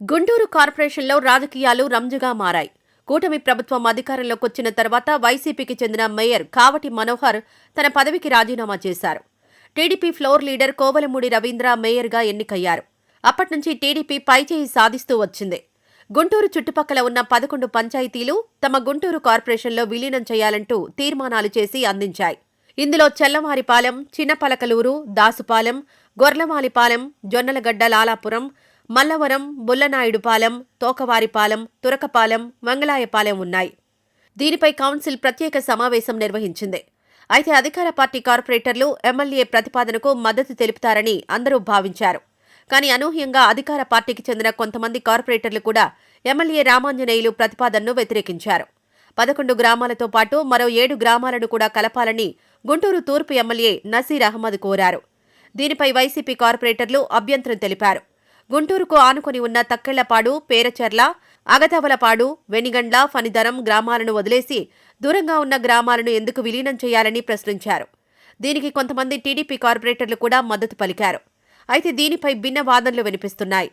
గుంటూరు కార్పొరేషన్లో రాజకీయాలు రంజుగా మారాయి. కూటమి ప్రభుత్వం అధికారంలోకి వచ్చిన తర్వాత వైసీపీకి చెందిన మేయర్ కావటి మనోహర్ తన పదవికి రాజీనామా చేశారు. TDP floor leader Kovalamudi Ravindra మేయర్గా ఎన్నికయ్యారు. అప్పటినుంచి టీడీపీ పైచేయి సాధిస్తూ వచ్చింది. గుంటూరు చుట్టుపక్కల ఉన్న పదకొండు పంచాయతీలు తమ గుంటూరు కార్పొరేషన్లో విలీనం చేయాలంటూ తీర్మానాలు చేసి అందించాయి. ఇందులో చెల్లమారిపాలెం చిన్నపలకలూరు దాసుపాలెం గొర్లమాలిపాలెం జొన్నలగడ్డ లాలాపురం మల్లవరం బుల్లనాయుడుపాలెం తోకవారిపాలెం తురకపాలెం మంగళాయపాలెం ఉన్నాయి. దీనిపై కౌన్సిల్ ప్రత్యేక సమావేశం నిర్వహించింది. అయితే అధికార పార్టీ కార్పొరేటర్లు ఎమ్మెల్యే ప్రతిపాదనకు మద్దతు తెలుపుతారని అందరూ భావించారు. కానీ అనూహ్యంగా అధికార పార్టీకి చెందిన కొంతమంది కార్పొరేటర్లు కూడా ఎమ్మెల్యే రామాంజనేయులు ప్రతిపాదనను వ్యతిరేకించారు. పదకొండు గ్రామాలతో పాటు మరో ఏడు గ్రామాలను కూడా కలపాలని గుంటూరు తూర్పు ఎమ్మెల్యే నసీర్ అహ్మద్ కోరారు. దీనిపై వైసీపీ కార్పొరేటర్లు అభ్యంతరం తెలిపారు. గుంటూరుకు ఆనుకొని ఉన్న తక్కెళ్ళపాడు పేరచెర్ల అగతవలపాడు వెనిగండ్ల ఫణిధరం గ్రామాలను వదిలేసి దూరంగా ఉన్న గ్రామాలను ఎందుకు విలీనం చేయాలని ప్రశ్నించారు. దీనికి కొంతమంది టీడీపీ కార్పొరేటర్లు కూడా మద్దతు పలికారు. అయితే దీనిపై భిన్న వాదనలు వినిపిస్తున్నాయి.